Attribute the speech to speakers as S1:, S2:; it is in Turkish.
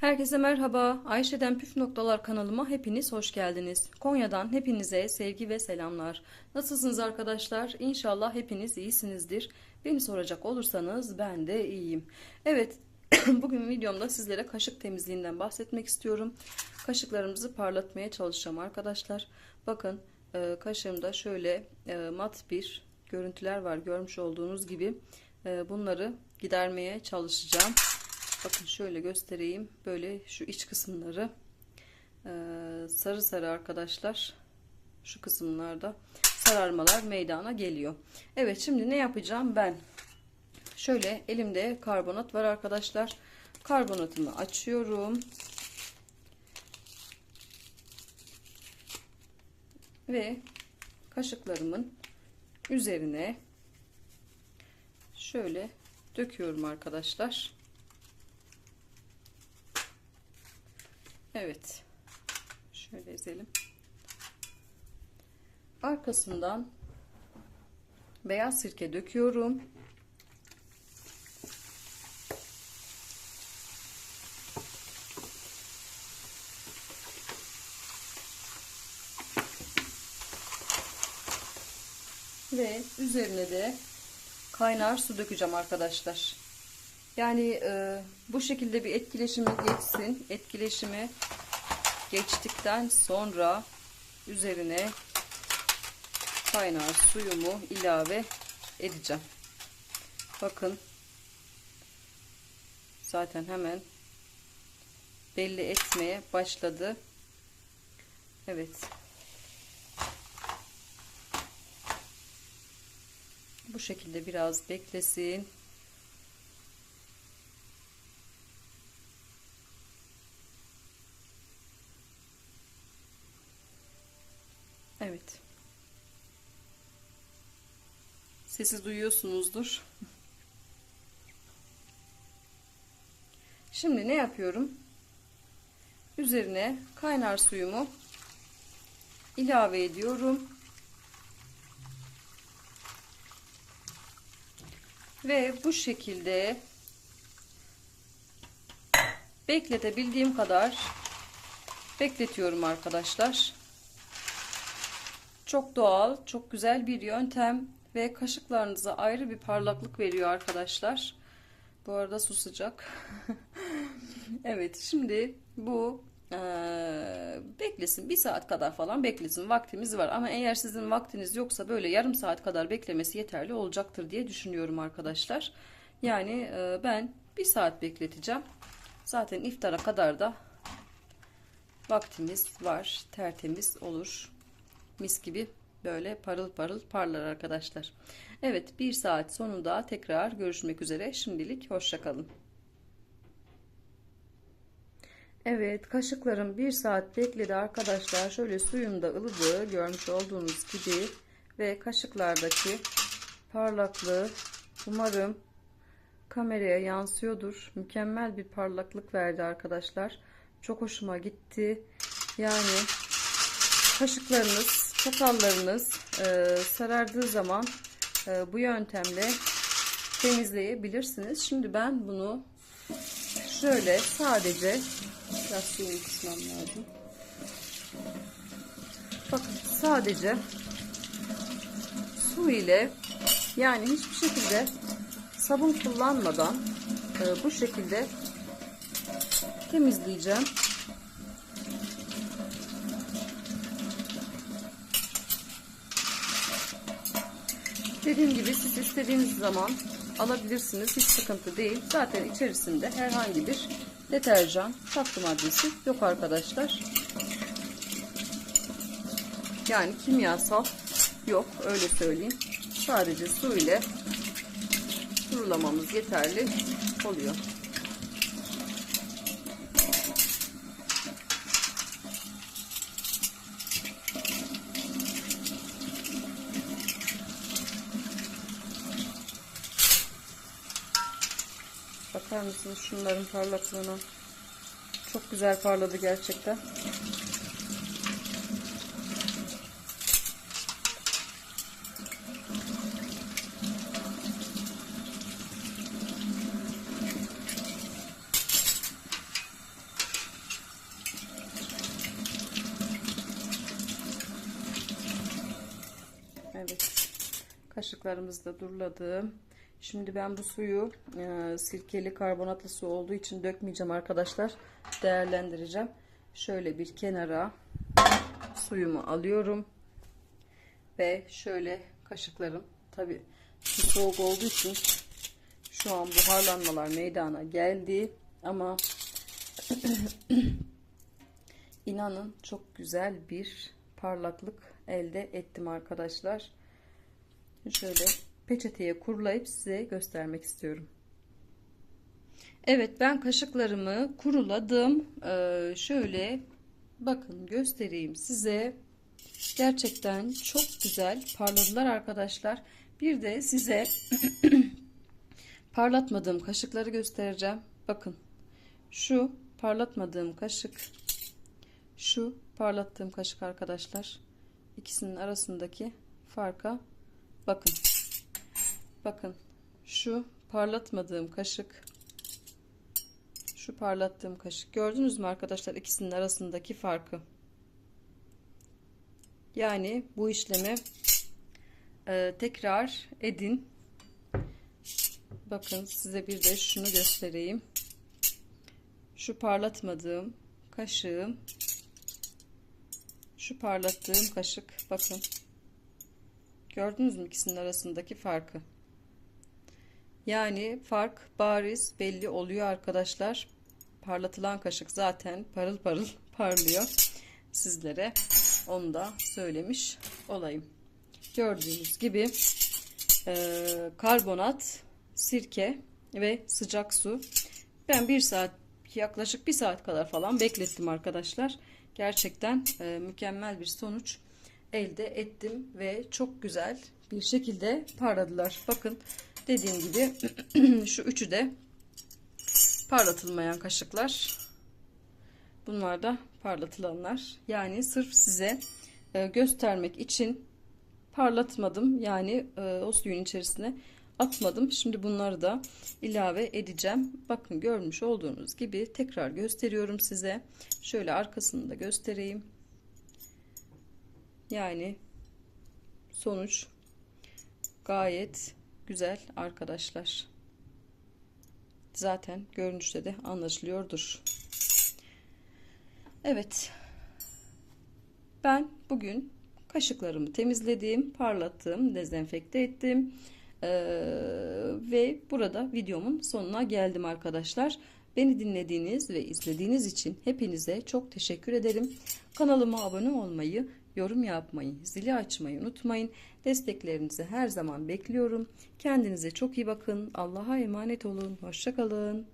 S1: Herkese merhaba. Ayşe'den Püf Noktalar kanalıma hepiniz hoş geldiniz. Konya'dan hepinize sevgi ve selamlar. Nasılsınız arkadaşlar? İnşallah hepiniz iyisinizdir. Beni soracak olursanız ben de iyiyim. Evet, bugün videomda sizlere kaşık temizliğinden bahsetmek istiyorum. Kaşıklarımızı parlatmaya çalışacağım arkadaşlar. Bakın e, kaşığımda şöyle e, mat bir görüntüler var görmüş olduğunuz gibi. E, bunları gidermeye çalışacağım. Bakın şöyle göstereyim. Böyle şu iç kısımları e, sarı sarı arkadaşlar. Şu kısımlarda sararmalar meydana geliyor. Evet şimdi ne yapacağım ben? Şöyle elimde karbonat var arkadaşlar. Karbonatımı açıyorum. Ve kaşıklarımın üzerine şöyle döküyorum arkadaşlar. Evet. Şöyle ezelim. Arkasından beyaz sirke döküyorum. Ve üzerine de kaynar su dökeceğim arkadaşlar. Yani e, bu şekilde bir etkileşimi geçsin. Etkileşimi geçtikten sonra üzerine kaynar suyumu ilave edeceğim. Bakın zaten hemen belli etmeye başladı. Evet. Bu şekilde biraz beklesin. Evet. Sesi duyuyorsunuzdur. Şimdi ne yapıyorum? Üzerine kaynar suyumu ilave ediyorum. Ve bu şekilde bekletebildiğim kadar bekletiyorum arkadaşlar. Çok doğal, çok güzel bir yöntem ve kaşıklarınıza ayrı bir parlaklık veriyor arkadaşlar. Bu arada su sıcak. evet şimdi bu e, beklesin bir saat kadar falan beklesin vaktimiz var ama eğer sizin vaktiniz yoksa böyle yarım saat kadar beklemesi yeterli olacaktır diye düşünüyorum arkadaşlar. Yani e, ben bir saat bekleteceğim. Zaten iftara kadar da vaktimiz var tertemiz olur mis gibi böyle parıl parıl parlar arkadaşlar. Evet bir saat sonunda tekrar görüşmek üzere. Şimdilik hoşçakalın. Evet kaşıklarım bir saat bekledi arkadaşlar. Şöyle suyum da ılıdı görmüş olduğunuz gibi ve kaşıklardaki parlaklığı umarım kameraya yansıyordur. Mükemmel bir parlaklık verdi arkadaşlar. Çok hoşuma gitti. Yani kaşıklarınız çatallarınız e, sarardığı zaman e, bu yöntemle temizleyebilirsiniz. Şimdi ben bunu şöyle sadece biraz suyunu lazım. Bakın sadece su ile yani hiçbir şekilde sabun kullanmadan e, bu şekilde temizleyeceğim. Dediğim gibi siz istediğiniz zaman alabilirsiniz. Hiç sıkıntı değil. Zaten içerisinde herhangi bir deterjan, katkı maddesi yok arkadaşlar. Yani kimyasal yok öyle söyleyeyim. Sadece su ile kurulamamız yeterli oluyor. Bakar mısınız şunların parlaklığına? Çok güzel parladı gerçekten. Evet. Kaşıklarımızı da durladım. Şimdi ben bu suyu e, sirkeli karbonatlı su olduğu için dökmeyeceğim arkadaşlar. Değerlendireceğim. Şöyle bir kenara suyumu alıyorum. Ve şöyle kaşıklarım tabi su soğuk olduğu için şu an buharlanmalar meydana geldi. Ama inanın çok güzel bir parlaklık elde ettim arkadaşlar. Şöyle peçeteye kurulayıp size göstermek istiyorum. Evet ben kaşıklarımı kuruladım. Ee, şöyle bakın göstereyim size. Gerçekten çok güzel parladılar arkadaşlar. Bir de size parlatmadığım kaşıkları göstereceğim. Bakın şu parlatmadığım kaşık şu parlattığım kaşık arkadaşlar. İkisinin arasındaki farka bakın. Bakın şu parlatmadığım kaşık şu parlattığım kaşık. Gördünüz mü arkadaşlar ikisinin arasındaki farkı? Yani bu işlemi e, tekrar edin. Bakın size bir de şunu göstereyim. Şu parlatmadığım kaşığım şu parlattığım kaşık bakın. Gördünüz mü ikisinin arasındaki farkı yani fark bariz belli oluyor arkadaşlar. Parlatılan kaşık zaten parıl parıl parlıyor. Sizlere onu da söylemiş olayım. Gördüğünüz gibi e, karbonat, sirke ve sıcak su. Ben bir saat yaklaşık bir saat kadar falan beklettim arkadaşlar. Gerçekten e, mükemmel bir sonuç elde ettim ve çok güzel bir şekilde parladılar. Bakın dediğim gibi şu üçü de parlatılmayan kaşıklar. Bunlar da parlatılanlar. Yani sırf size e, göstermek için parlatmadım. Yani e, o suyun içerisine atmadım. Şimdi bunları da ilave edeceğim. Bakın görmüş olduğunuz gibi tekrar gösteriyorum size. Şöyle arkasını da göstereyim. Yani sonuç gayet güzel arkadaşlar. Zaten görünüşte de anlaşılıyordur. Evet. Ben bugün kaşıklarımı temizledim, parlattım, dezenfekte ettim. Ee, ve burada videomun sonuna geldim arkadaşlar. Beni dinlediğiniz ve izlediğiniz için hepinize çok teşekkür ederim. Kanalıma abone olmayı, yorum yapmayı, zili açmayı unutmayın. Desteklerinizi her zaman bekliyorum. Kendinize çok iyi bakın. Allah'a emanet olun. Hoşçakalın.